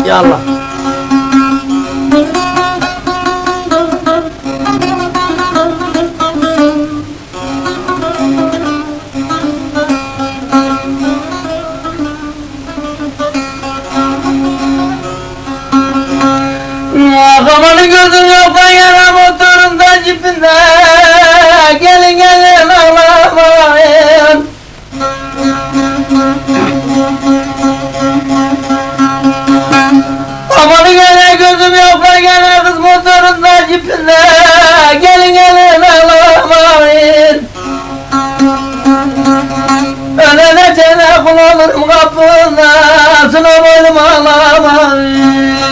Yallah. Kafanı gözüm yok ben yana motorun da cipinde Sınav oğlum ağlamayın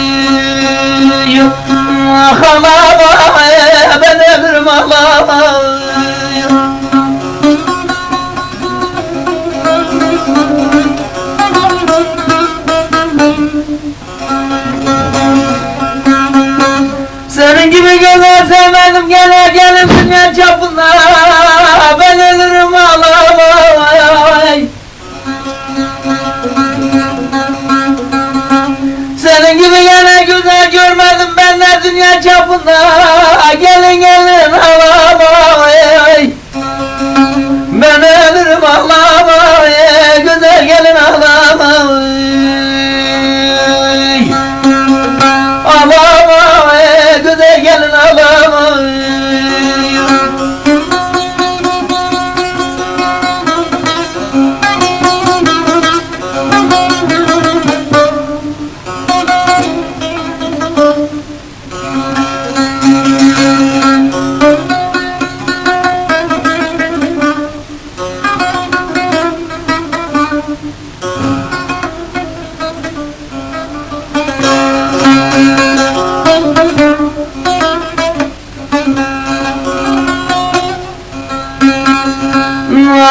Ah ağlamayın ben ölürüm ağlamayın Senin gibi güzel sevmedim gene gelin dünya çapında güzel görmedim ben de dünya çapında. Gelin gelin ağlamay Ben ölürüm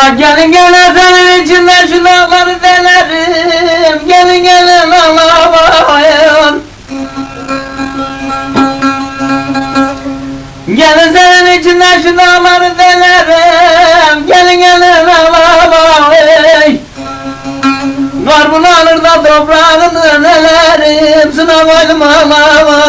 Ah, Gelin gelin senin içinden şu dağları delerim Gelin gelin ağlamayın Gelin senin içinden şu dağları delerim Gelin gelin ağlamayın Var bunu alır da toprağını nelerim Sınav ağlamayın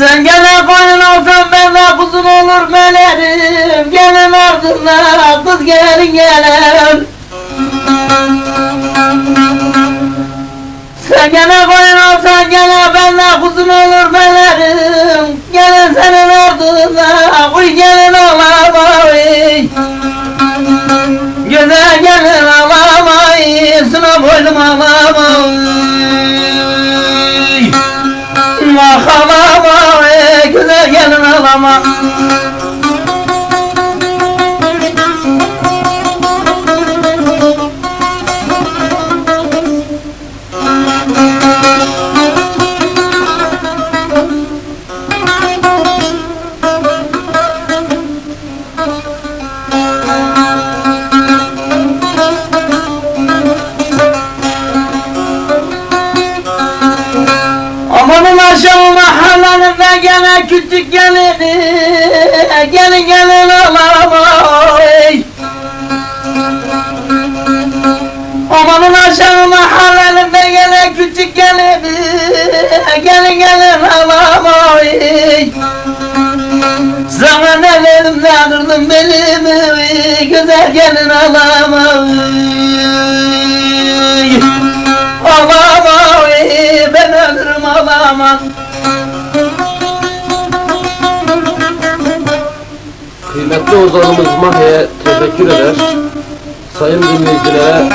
Sen gene koyun olsan ben de kuzun olur melerim Gelin ardından kız gelin gelin Sen gene koyun olsan gene ben de kuzun olur melerim Gelin senin ardından kuy gelin ağlamayı Güzel gelin ağlamayı Sınav boynum ağlamayı Ah ağlama ey güzel gelin ağlama Aşağı mahallenin ve gene küçük gelini Gelin gelin ağlamayın Amanın aşağı mahallenin ve gene küçük gelini Gelin gelin Sana ne dedim ne kırdım belimi Güzel gelin Ağlamayın ben ağlamam Kıymetli ozanımız Mahya'ya teşekkür eder. Sayın dinleyicilere